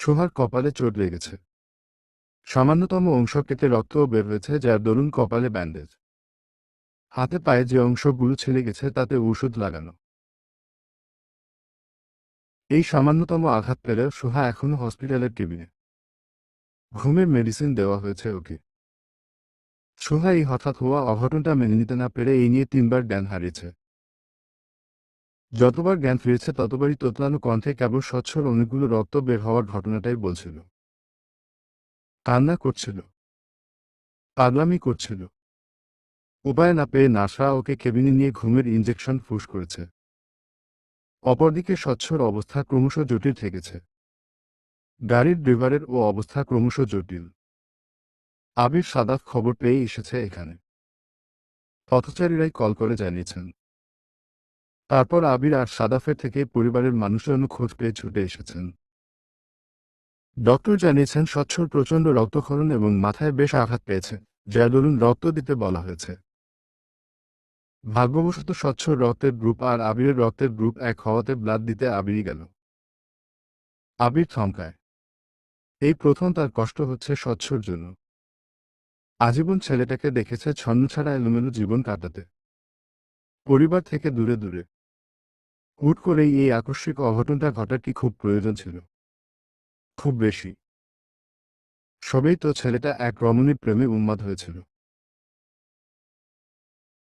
সোহার কপালে চোট লেগেছে। সামান্যতম অংশ কেটে রক্তও বের হয়েছে যার দরুন কপালে ব্যান্ডেজ। হাতে পায়ে যে অংশগুলো ছেড়ে গেছে, তাতে ওষুধ লাগানো। এই সামান্যতম আঘাত পেলেও সোহা এখনও হসপিটালের টেবিলে ঘুমের মেডিসিন দেওয়া হয়েছে ওকে। সোহা এই হঠাৎ হওয়া অঘটনটা মেনে নিতে না পেরে এই নিয়ে তিনবার জ্ঞান হারিয়েছে। যতবার জ্ঞান ফিরেছে ততবারই তোতলানো কণ্ঠে কেবল স্বচ্ছর অনেকগুলো রক্ত বের হওয়ার ঘটনাটাই বলছিল। কান্না করছিল। পাগলামি করছিল। উপায় না পেয়ে নাসা ওকে কেবিনে নিয়ে ঘুমের ইঞ্জেকশন ফুস করেছে। অপরদিকে স্বচ্ছর অবস্থা ক্রমশ জটিল থেকেছে গাড়ির ড্রাইভারের ও অবস্থা ক্রমশ জটিল। আবির সাদাফ খবর পেয়ে এসেছে এখানে। পথচারীরাই কল করে জানিয়েছেন। তারপর আবির আর সাদাফের থেকে পরিবারের মানুষজন খোঁজ পেয়ে ছুটে এসেছেন। ডক্টর জানিয়েছেন স্বচ্ছর প্রচণ্ড রক্তক্ষরণ এবং মাথায় বেশ আঘাত পেয়েছে যার দরুন রক্ত দিতে বলা হয়েছে। ভাগ্যবশত স্বচ্ছর রক্তের গ্রুপ আর আবিরের রক্তের গ্রুপ এক হওয়াতে ব্লাড দিতে আবিরই গেল। আবির থমকায়। এই প্রথম তার কষ্ট হচ্ছে স্বচ্ছর জন্য। আজীবন ছেলেটাকে দেখেছে ছন্ন ছাড়া এলোমেলো জীবন কাটাতে। পরিবার থেকে দূরে দূরে। হুট করেই এই আকস্মিক অঘটনটা ঘটার কি খুব প্রয়োজন ছিল? খুব বেশি। সবেই তো ছেলেটা এক রমণীর প্রেমে উন্মাদ হয়েছিল।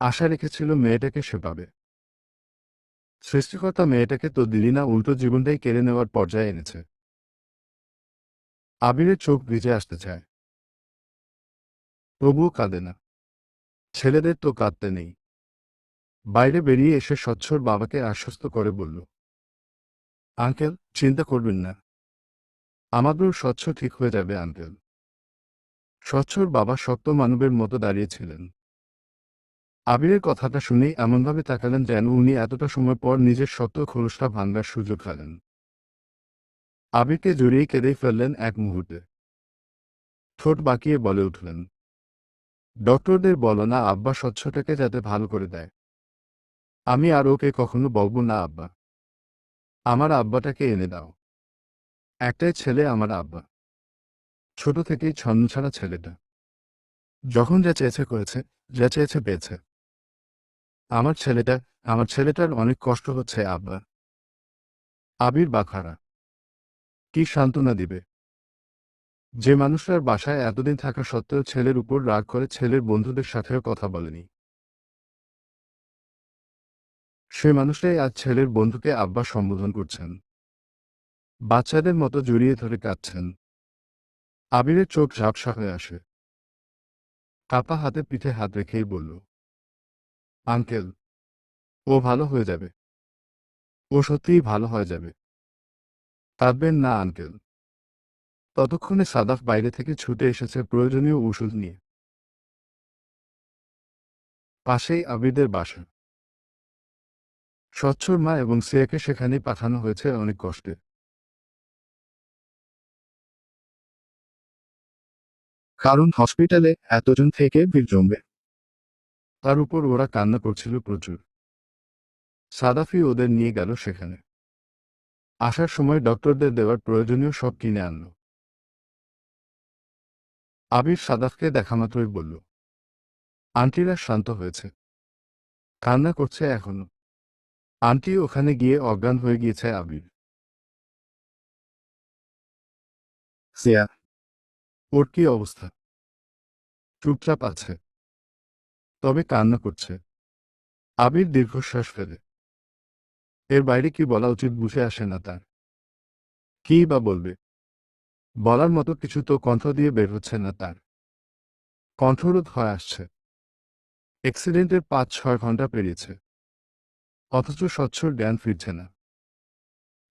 আশা রেখেছিল মেয়েটাকে সে পাবে। সৃষ্টিকর্তা মেয়েটাকে তো দিলি না উল্টো জীবনটাই কেড়ে নেওয়ার পর্যায়ে এনেছে। আবিরের চোখ ভিজে আসতে চায়। তবুও কাঁদে না। ছেলেদের তো কাঁদতে নেই। বাইরে বেরিয়ে এসে স্বচ্ছর বাবাকে আশ্বস্ত করে বলল, আঙ্কেল, চিন্তা করবেন না। আমাদের স্বচ্ছ ঠিক হয়ে যাবে, আঙ্কেল। স্বচ্ছর বাবা শক্ত মানবের মতো দাঁড়িয়েছিলেন। আবিরের কথাটা শুনেই এমনভাবে তাকালেন যেন উনি এতটা সময় পর নিজের শক্ত খোলসটা ভাঙার সুযোগ পেলেন। আবিরকে জড়িয়ে কেঁদেই ফেললেন এক মুহূর্তে। ঠোঁট বাঁকিয়ে বলে উঠলেন, ডক্টরদের বলো না, আব্বা স্বচ্ছটাকে যাতে ভালো করে দেয়। আমি আর ওকে কখনো বলব না, আব্বা। আমার আব্বাটাকে এনে দাও। একটাই ছেলে আমার আব্বা। ছোট থেকেই ছন্নছাড়া ছেলেটা। যখন যা চেয়েছে করেছে, যা চেয়েছে পেয়েছে। আমার ছেলেটা, আমার ছেলেটার অনেক কষ্ট হচ্ছে, আব্বা। আবির বাখারা। কি সান্ত্বনা দিবে? যে মানুষটার বাসায় এতদিন থাকা সত্ত্বেও ছেলের উপর রাগ করে ছেলের বন্ধুদের সাথেও কথা বলেনি। সে মানুষটাই আজ ছেলের বন্ধুকে আব্বা সম্বোধন করছেন। বাচ্চাদের মতো জড়িয়ে ধরে কাঁদছেন। আবিরের চোখ ঝাপসা হয়ে আসে। কাপা হাতে পিঠে হাত রেখেই বলল, আঙ্কেল, ও ভালো হয়ে যাবে। ও সত্যিই ভালো হয়ে যাবে। কাঁদবেন না, আঙ্কেল। ততক্ষণে সাদাফ বাইরে থেকে ছুটে এসেছে প্রয়োজনীয় ওষুধ নিয়ে। পাশেই আবিরদের বাসা। স্বচ্ছর মা এবং সিয়াকে সেখানে পাঠানো হয়েছে অনেক কষ্টে। কারণ হসপিটালে এতজন থেকে ভিড় জমবে। তার উপর ওরা কান্না করছিল প্রচুর। সাদাফি ওদের নিয়ে গেল সেখানে। আসার সময় ডক্টরদের দেওয়ার প্রয়োজনীয় সব কিনে আনল। আবির সাদাফকে দেখামাত্রই বলল, আন্টিরা শান্ত হয়েছে। কান্না করছে এখনও। আন্টি ওখানে গিয়ে অজ্ঞান হয়ে গিয়েছে, আবির। ওর কি অবস্থা? চুপচাপ আছে। তবে কান্না করছে। আবির দীর্ঘশ্বাস ফেলে। এর বাইরে কি বলা উচিত বুঝে আসে না তার। কি বা বলবে? বলার মতো কিছু তো কণ্ঠ দিয়ে বের হচ্ছে না তার। কণ্ঠরোধ হয়ে আসছে। অ্যাক্সিডেন্টের পাঁচ ছয় ঘণ্টা পেরিয়েছে। অথচ স্বচ্ছর জ্ঞান ফিরছে না।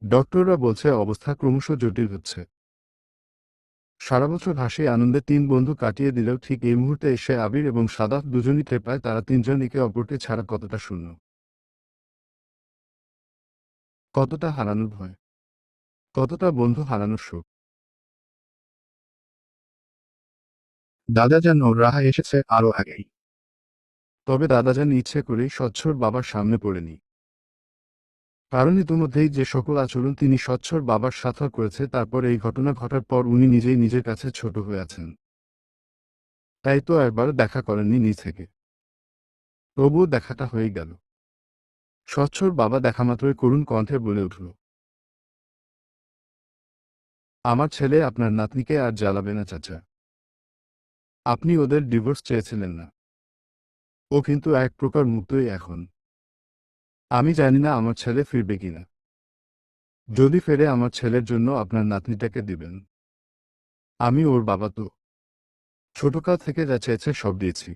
ডক্টররা বলছে অবস্থা ক্রমশ জটিল হচ্ছে। সারা বছর হাসি, আনন্দে তিন বন্ধু কাটিয়ে দিলেও ঠিক এই মুহূর্তে এসে আবির এবং সাদাফ দুজনই টেপায় তারা তিনজন একে অপরকে ছাড়া কতটা শূন্য? কতটা হারানোর ভয়? কতটা বন্ধু হারানোর শোক? দাদা যেন রাহা এসেছে আরও আগেই। তবে দাদা যেন ইচ্ছে করেই স্বচ্ছর বাবার সামনে পড়েনি। কারণ ইতিমধ্যেই যে সকল আচরণ তিনি স্বচ্ছর বাবার সাথে করেছে, তারপর এই ঘটনা ঘটার পর উনি নিজেই নিজের কাছে ছোট হয়ে আছেন। তাই তো একবার দেখা করেননি নিজ থেকে। তবুও দেখাটা হয়ে গেল। স্বচ্ছর বাবা দেখা মাত্রই করুণ কণ্ঠে বলে উঠল, আমার ছেলে আপনার নাতনিকে আর জ্বালাবে না, চাচা। আপনি ওদের ডিভোর্স চেয়েছিলেন না। ও কিন্তু এক প্রকার মুক্তই এখন। আমি জানি না আমার ছেলে ফিরবে কিনা। যদি ফেরে আমার ছেলের জন্য আপনার নাতনিটাকে দিবেন। আমি ওর বাবা তো। ছোটকাল থেকে যা চেয়েছে সব দিয়েছি।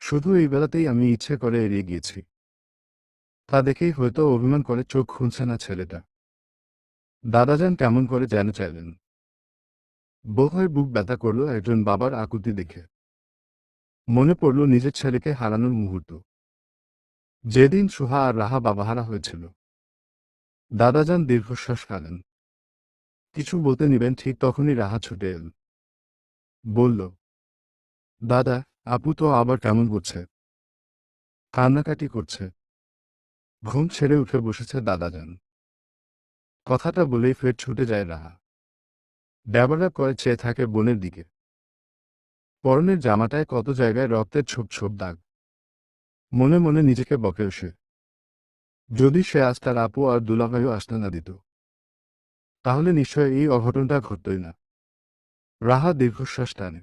শুধু এই বেলাতেই আমি ইচ্ছে করে এড়িয়ে গিয়েছি। তা দেখেই হয়তো অভিমান করে চোখ খুলছে না ছেলেটা। দাদা দাদাজান কেমন করে যেন চাইলেন। বোধহয় বুক ব্যথা করল একজন বাবার আকুতি দেখে। মনে পড়ল নিজের ছেলেকে হারানোর মুহূর্ত। যেদিন সুহা আর রাহা বাবাহারা হয়েছিল। দাদাজান দীর্ঘশ্বাস ফেলেন। কিছু বলতে নিবেন, ঠিক তখনই রাহা ছুটে এল বলল, দাদা, আপু তো আবার কেমন করছে? কান্নাকাটি করছে। ঘুম ছেড়ে উঠে বসেছে দাদাজান। কথাটা বলেই ফের ছুটে যায় রাহা। ড্যাবাডাব করে চেয়ে থাকে বোনের দিকে। পরনের জামাটায় কত জায়গায় রক্তের ছোপ ছোপ দাগ। মনে মনে নিজেকে বকে সে যদি সে আজ তার আপু আর দুলাভাইও আসতে না দিত, তাহলে নিশ্চয় এই অঘটনটা ঘটতই না। রাহা দীর্ঘশ্বাস টানে।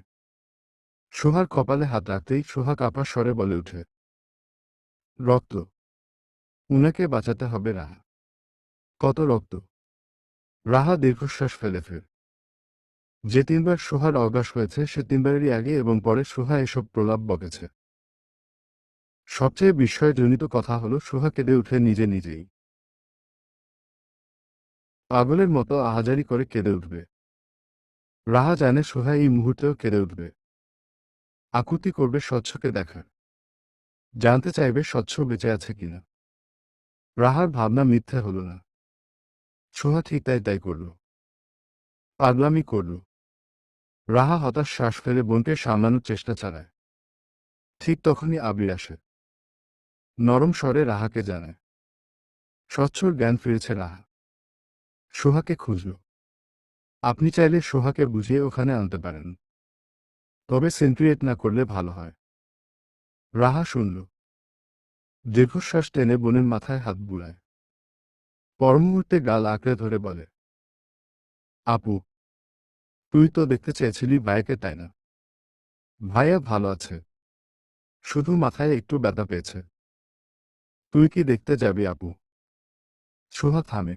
সোহার কপালে হাত রাখতেই সোহা কাপা স্বরে বলে উঠে রক্ত, উনাকে বাঁচাতে হবে রাহা। কত রক্ত? রাহা দীর্ঘশ্বাস ফেলে ফের। যে তিনবার সোহার অভ্যাস হয়েছে, সে তিনবারেরই আগে এবং পরে সোহা এসব প্রলাপ বকেছে। সবচেয়ে বিস্ময়জনিত কথা হলো, সোহা কেঁদে উঠে নিজে নিজেই। পাগলের মতো আহাজারি করে কেঁদে উঠবে। রাহা জানে সোহা এই মুহূর্তেও কেঁদে উঠবে। আকুতি করবে স্বচ্ছকে দেখার জানতে চাইবে স্বচ্ছ বেঁচে আছে কিনা। রাহার ভাবনা মিথ্যে হল না। সোহা ঠিক তাই তাই করল। পাগলামি করল। রাহা হতাশ শ্বাস ফেলে বোনকে সামলানোর চেষ্টা চালায়। ঠিক তখনই আবির আসে। নরম স্বরে রাহাকে জানায়। স্বচ্ছর জ্ঞান ফিরেছে রাহা। সোহাকে খুঁজল। আপনি চাইলে সোহাকে বুঝিয়ে ওখানে আনতে পারেন। তবে সেন্ট্রিয়েট না করলে ভালো হয়। রাহা শুনল। দীর্ঘশ্বাস টেনে বোনের মাথায় হাত বুলায়। পরমুহূর্তে গাল আঁকড়ে ধরে বলে, আপু, তুই তো দেখতে চেয়েছিলি ভাইকে, তাই না? ভাইয়া ভালো আছে। শুধু মাথায় একটু ব্যথা পেয়েছে। তুই কি দেখতে যাবি আপু সোহা থামে।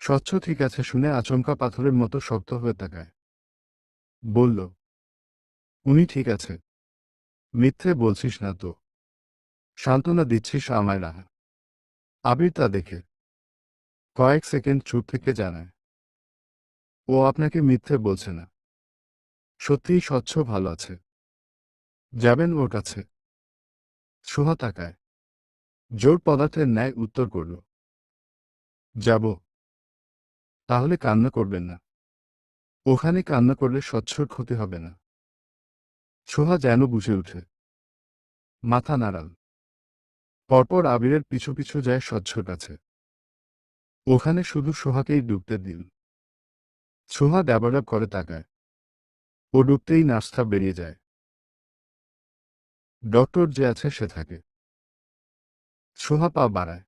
স্বচ্ছ ঠিক আছে শুনে আচমকা পাথরের মতো শক্ত হয়ে তাকায়। বলল, উনি ঠিক আছে। মিথ্যে বলছিস না তো। সান্ত্বনা দিচ্ছিস আমায় রাহা। আবির তা দেখে। কয়েক সেকেন্ড চুপ থেকে জানায়, ও আপনাকে মিথ্যে বলছে না। সত্যিই স্বচ্ছ ভালো আছে। যাবেন ওর কাছে। সোহা তাকায়। জোর পদার্থের ন্যায় উত্তর করল। যাব। তাহলে কান্না করবেন না। ওখানে কান্না করলে স্বচ্ছর ক্ষতি হবে না। সোহা যেন বুঝে উঠে মাথা নাড়াল। পরপর আবিরের পিছু পিছু যায় স্বচ্ছর কাছে। ওখানে শুধু সোহাকেই ডুবতে দিল। সোহা ড্যাবাডাব করে তাকায়। ও ডুবতেই নাস্তা বেরিয়ে যায়। ডক্টর যে আছে সে থাকে। সোহা পা বাড়ায়।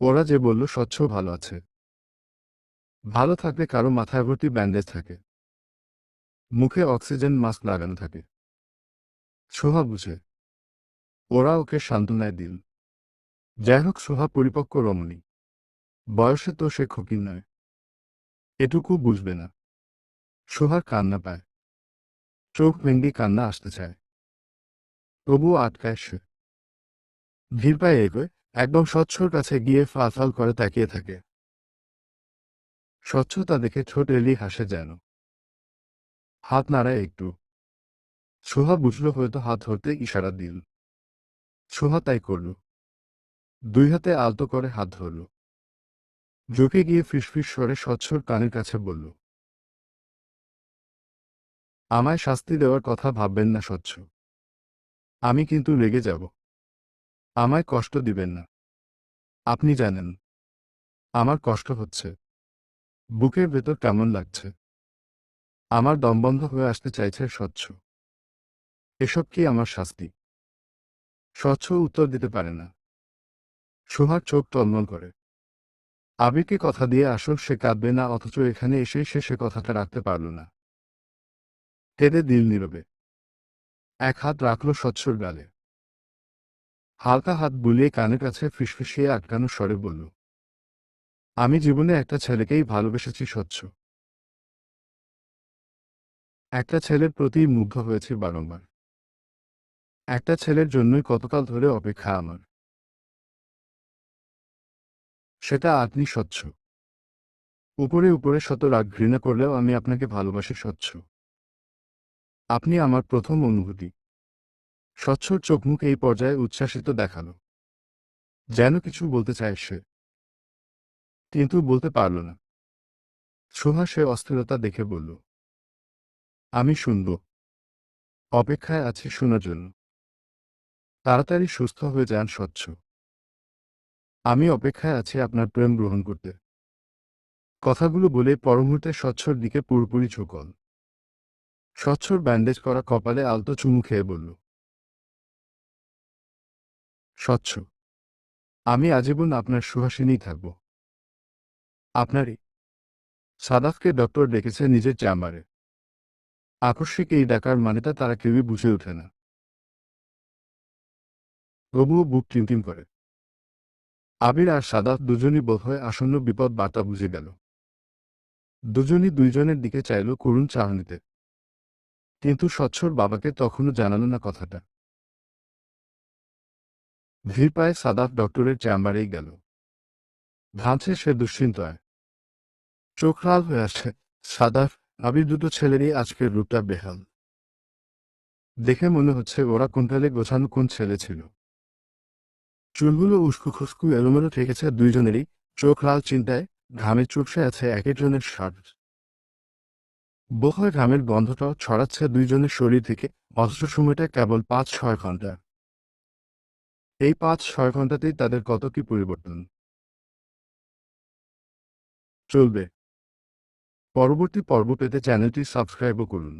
ওরা যে বলল, স্বচ্ছ ভালো আছে। ভালো থাকলে কারও মাথায় ভর্তি ব্যান্ডেজ থাকে। মুখে অক্সিজেন মাস্ক লাগানো থাকে। সোহা বুঝে। ওরা ওকে সান্ত্বনায় দিল। যাই হোক, সোহা পরিপক্ক রমণী। বয়সে তো সে খকির নয়। এটুকু বুঝবে না। সোহার কান্না পায়। চোখ ভেঙ্গি কান্না আসতে চায়। তবুও আটকায় সে। ভিড় পায়ে এগোয়, একদম স্বচ্ছর কাছে গিয়ে ফালফাল করে তাকিয়ে থাকে। স্বচ্ছতা দেখে ছোট এলি হাসে যেন। হাত নাড়ায় একটু। সোহা বুঝলো হয়তো হাত ধরতে ইশারা দিল। সোহা তাই করল। দুই হাতে আলতো করে হাত ধরল। জোকে গিয়ে ফিসফিস স্বরে স্বচ্ছর কানের কাছে বলল, আমায় শাস্তি দেওয়ার কথা ভাববেন না স্বচ্ছ। আমি কিন্তু রেগে যাব। আমায় কষ্ট দিবেন না। আপনি জানেন, আমার কষ্ট হচ্ছে। বুকের ভেতর কেমন লাগছে। আমার দমবন্ধ হয়ে আসতে চাইছে স্বচ্ছ। এসব কি আমার শাস্তি? স্বচ্ছ উত্তর দিতে পারে না। সোহার চোখ টলমল করে। আবিরকে কথা দিয়ে আসল সে কাঁদবে না, অথচ এখানে এসেই সে সে কথাটা রাখতে পারল না। তেরে দিল নীরবে। এক হাত রাখল স্বচ্ছর গালে। হালকা হাত বুলিয়ে কানের কাছে ফিসফিসিয়ে আটকানো স্বরে বলল, আমি জীবনে একটা ছেলেকেই ভালোবেসেছি স্বচ্ছ। একটা ছেলের প্রতি মুগ্ধ হয়েছি বারংবার। একটা ছেলের জন্যই কতকাল ধরে অপেক্ষা আমার। সেটা আপনি স্বচ্ছ। উপরে উপরে শত রাগ ঘৃণা করলেও আমি আপনাকে ভালোবাসি স্বচ্ছ। আপনি আমার প্রথম অনুভূতি। স্বচ্ছর চোখমুখ এই পর্যায়ে উচ্ছ্বাসিত দেখাল। যেন কিছু বলতে চায় সে। কিন্তু বলতে পারল না। সোহা সে অস্থিরতা দেখে বলল, আমি শুনব। অপেক্ষায় আছি শোনার জন্য। তাড়াতাড়ি সুস্থ হয়ে যান স্বচ্ছ। আমি অপেক্ষায় আছি আপনার প্রেম গ্রহণ করতে। কথাগুলো বলে পরমুহূর্তে স্বচ্ছর দিকে পুরোপুরি ঝোঁকল। স্বচ্ছর ব্যান্ডেজ করা কপালে আলতো চুমু খেয়ে বলল স্বচ্ছ। আমি আজীবন আপনার সুহাসিনী থাকব। আপনারই। সাদাফকে ডক্টর ডেকেছে নিজের চেম্বারে আকস্মিক এই ডাকার মানেটা তারা কেউই বুঝে ওঠে না। তবুও বুক টিমটিম করে। আবির আর সাদাফ দুজনই বোধহয় আসন্ন বিপদ বার্তা বুঝে গেল। দুজনই দুইজনের দিকে চাইল করুণ চাহনিতে। কিন্তু স্বচ্ছর বাবাকে তখনও জানালো না কথাটা। ভিড় পায়ে সাদাফ ডক্টরের চেম্বারেই গেল। ভাবছে সে দুশ্চিন্তায়। চোখ লাল হয়ে আসে সাদাফ আবির দুটো ছেলেরই আজকের রূপটা বেহাল। দেখে মনে হচ্ছে ওরা কোনটালে গোছানো কোন ছেলে ছিল। চুলগুলো উস্কু খুস্কু এলোমেলো ঠেকেছে দুইজনেরই। চোখ লাল চিন্তায়, ঘামে চুপসে আছে এক একজনের শার্ট। বোধহয় ঘামের গন্ধটাও ছড়াচ্ছে দুইজনের শরীর থেকে। অথচ সময়টা কেবল পাঁচ ছয় ঘণ্টা। এই পাঁচ ছয় ঘন্টাতেই তাদের কত কি পরিবর্তন? চলবে। পরবর্তী পর্ব পেতে চ্যানেলটি সাবস্ক্রাইবও করুন।